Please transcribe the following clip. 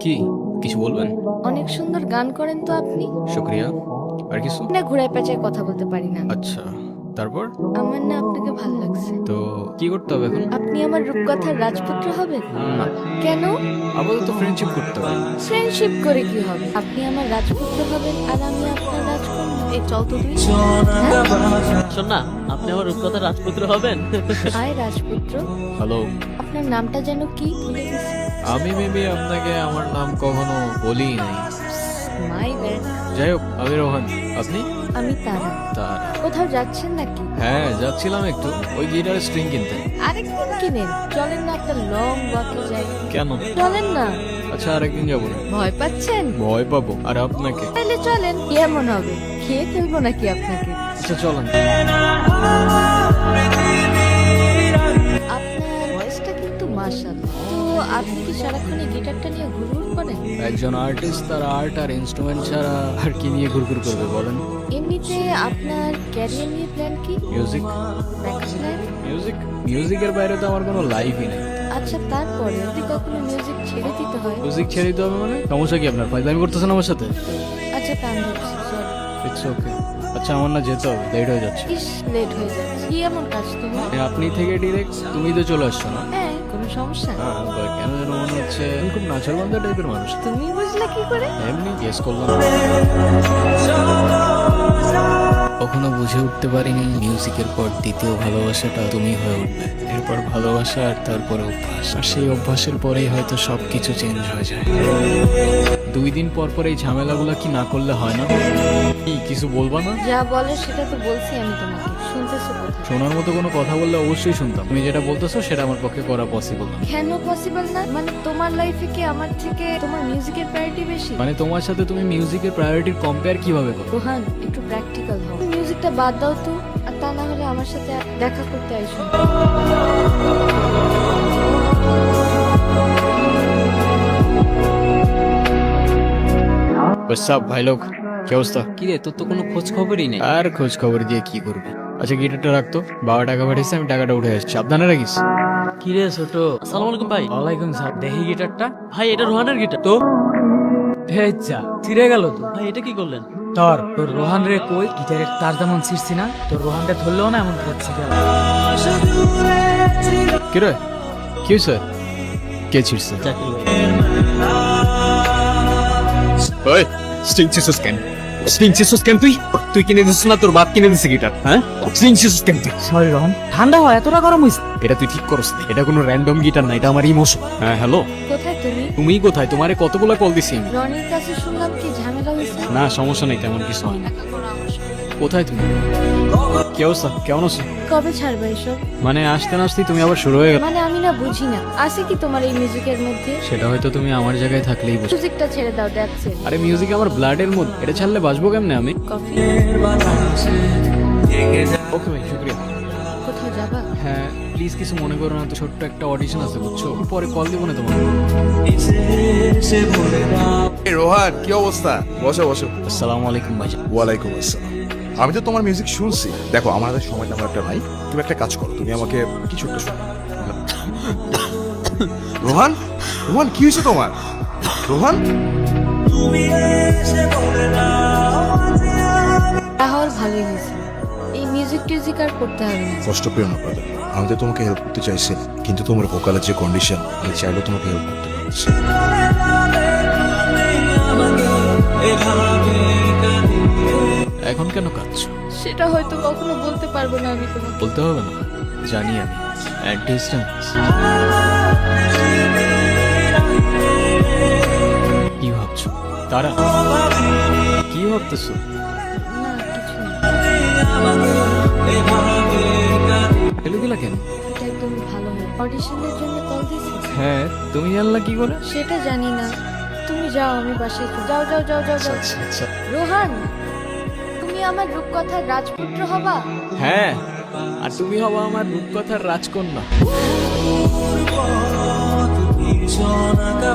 কি? কিছু বলবেন? অনেক সুন্দর গান করেন তো আপনি। শুক্রিয়া। আর কিছু? না ঘুরে পেঁচে কথা বলতে পারি না। আচ্ছা। তারপর? আমার না আপনাকে ভালো লাগছে। তো কি করতে হবে এখন? আপনি আমার রূপকথার রাজপুত্র হবেন? না কেন? আপাতত ফ্রেন্ডশিপ করতে হবে। ফ্রেন্ডশিপ করে কি হবে? আপনি আমার রাজপুত্র হবেন আর আমি আপনার রাজকন্যা। এই চল তো তুই শোন না আপনি আমার রূপকথা রাজপুত্র হবেন? হায় রাজপুত্র। হ্যালো। আপনার নামটা যেন কি? আমি মেবি আপনাকে আমার নাম কখনো বলি নাই মাই ব্যাড। যাই হোক আমি রোহান। আপনি? আমি তারা। তার। কোথাও যাচ্ছেন নাকি? হ্যাঁ যাচ্ছিলাম একটু। ওই গিটারের স্ট্রিং কিনতে। আরেকদিন কিনেন? চলেন না একটা লং ওয়াকে যাই। কেন? চলেন না। আচ্ছা আরেকদিন যাব। না ভয় পাচ্ছেন? ভয় পাবো। আর আপনাকে? তাহলে চলেন কি এমন হবে? খেয়ে ফেলব নাকি আপনাকে? আচ্ছা চলেন। আপনার ভয়েসটা কিন্তু মার্শাল তো আপনি কি সারাক্ষণ গিটারটা নিয়ে করেন একজন আর্টিস্ট তার আর্ট আর ইনস্ট্রুমেন্ট ছাড়া আর কি নিয়ে ঘুরঘুর করবে বলেন? এমনিতে আপনার ক্যারিয়ার নিয়ে প্ল্যান কি? মিউজিক মিউজিক মিউজিকের বাইরে তো আমার কোনো লাইফই নেই। আচ্ছা তারপরে যদি কখনো মিউজিক ছেড়ে দিতে হয়? মিউজিক ছেড়ে দিতে হবে মানে? সমস্যা কি আপনার? ফাইজলামি করতেছেন আমার সাথে? আচ্ছা সরি ইটস ওকে আচ্ছা আমার না যেতে হবে লেট হয়ে যাচ্ছে। ইস লেট হয়ে যাচ্ছে। কি এমন কাজ মানে আপনি থেকে ডিরেক্ট তুমি তো চলে আসছো না? হ্যাঁ সমস্যা। হ্যাঁ কেন যেন মনে হচ্ছে আমি খুব নাচার টাইপের মানুষ। তুমি বুঝলে কি করে? এমনি গেস করলাম। কখনো বুঝে উঠতে পারিনি মিউজিকের পর দ্বিতীয় ভালোবাসাটা তুমি হয়ে উঠবে। এরপর ভালোবাসা আর তারপরে অভ্যাস। আর সেই অভ্যাসের পরেই হয়তো সবকিছু চেঞ্জ হয়ে যায়। দুই দিন পর পর এই ঝামেলাগুলো কি না করলে হয় না? কি কিছু বলবা না? যা বলে সেটা তো বলছি আমি তোমাকে। শুনতেছো শোনার মতো কোনো কথা বললে অবশ্যই শুনতাম। তুমি যেটা বলতেছো সেটা আমার পক্ষে করা পসিবল না। কেন পসিবল না? মানে তোমার লাইফে কি আমার থেকে তোমার মিউজিকের প্রায়োরিটি বেশি? মানে তোমার সাথে তুমি মিউজিকের প্রায়োরিটির কম্পেয়ার কীভাবে করো? রোহান একটু প্র্যাকটিক্যাল হও। মিউজিকটা বাদ দাও তো আর তা না হলে আমার সাথে দেখা করতে আইসো সব ভাই লোক কি অবস্থা? কি রে তোর তো কোনো খোঁজ খবরই নেই। আর খোঁজ খবর দিয়ে কি করবে? আচ্ছা গিটারটা রাখতো বাবা টাকা পাঠিয়েছে আমি টাকাটা উঠে আসছি। সাবধানে রাখিস। কি রে ছোট? আসসালামু আলাইকুম ভাই। ওয়ালাইকুম সালাম। দেখি গিটারটা। ভাই এটা রোহানের গিটার। তো? ভেজা ছিঁড়ে গেল তো। ভাই এটা কি করলেন? তোর তোর রোহান রে কই? গিটারের তার যেমন ছিঁড়ছি না তোর রোহান রে ধরলেও না এমন করে ছিঁড়ে গেল। কি রে? কি হয়েছে? কে ছিড়ছে? চাকরি ভাই। ওই স্ট্রিং চিসুস কেন স্ট্রিং চিসুস কেন তুই? তুই কিনে দিস না তোর বাপ কিনে দিছে গিটার হ্যাঁ? স্ট্রিং চিসুস কেন তুই। সরি ঠান্ডা হয় এতটা গরম হইছে এটা তুই ঠিক করস এটা কোনো র্যান্ডম গিটার না এটা আমার ইমোশন হ্যাঁ হ্যালো কোথায় তুমি? তুমি কোথায়? তোমারে কতগুলা কল দিছি আমি? রনির কাছে শুনলাম কি ঝামেলা হইছে না সমস্যা নেই তেমন কিছু হয় না। কোথায় তুমি? কি অবস্থা? কেমন আছো? কবে ছাড়বে এসব? মানে আসতে না আসতেই তুমি আবার শুরু হয়ে গেল। মানে আমি না বুঝি না। আছে কি তোমার এই মিউজিকের মধ্যে? সেটা হয়তো তুমি আমার জায়গায় থাকলেই বুঝো মিউজিকটা ছেড়ে দাও দেখছে আরে মিউজিক আমার ব্লাডের মধ্যে। এটা ছাড়লে বাঁচবো কেমনে আমি? কফি ওকে ভাই শুক্রিয়া। কোথাও যাবা? হ্যাঁ প্লিজ কিছু মনে করো না তো ছোট্ট একটা অডিশন আছে বুঝছ? পরে কল দিব না তোমার এই রোহান কি অবস্থা? বসো বসো। আসসালামু আলাইকুম ভাই ওয়ালাইকুম আসসালাম। আমি তো তোমার মিউজিক শুনছি। দেখো আমার হাতে সময় তেমন একটা নাই। তুমি একটা কাজ করো তুমি আমাকে কিছু একটা শোনো রোহান রোহান কি হয়েছে তোমার? রোহান? তাহলে ভালোই হয়েছে। এই মিউজিক টিউজিক আর করতে হবে না। কষ্ট পেও না brother। আমি তো তোমাকে হেল্প করতে চাইছি। কিন্তু তোমার ভোকালের যে কন্ডিশন আমি চাইলেও তোমাকে হেল্প করতে পারছি। এখন কেন কাঁদছো? সেটা হয়তো কখনো বলতে পারব না আমি তোমাকে। বলতে হবে না। জানি আমি। অ্যাট ডিস্টেন্স কি ভাবছ? তারা কি ভাবতেছো? ফেলে দিলা কেন? এটা একদম ভালো হয় অডিশনের জন্য কল দিয়েছি। হ্যাঁ তুমি জানলা কি করে? সেটা জানি না। তুমি যাও আমি বাসায় যাও যাও যাও যাও যাও। আচ্ছা আচ্ছা। রোহান! আমার রূপকথার রাজপুত্র হবা? হ্যাঁ আর তুমি হবা আমার রূপকথার রাজকন্যা। ভীষণ আঁকা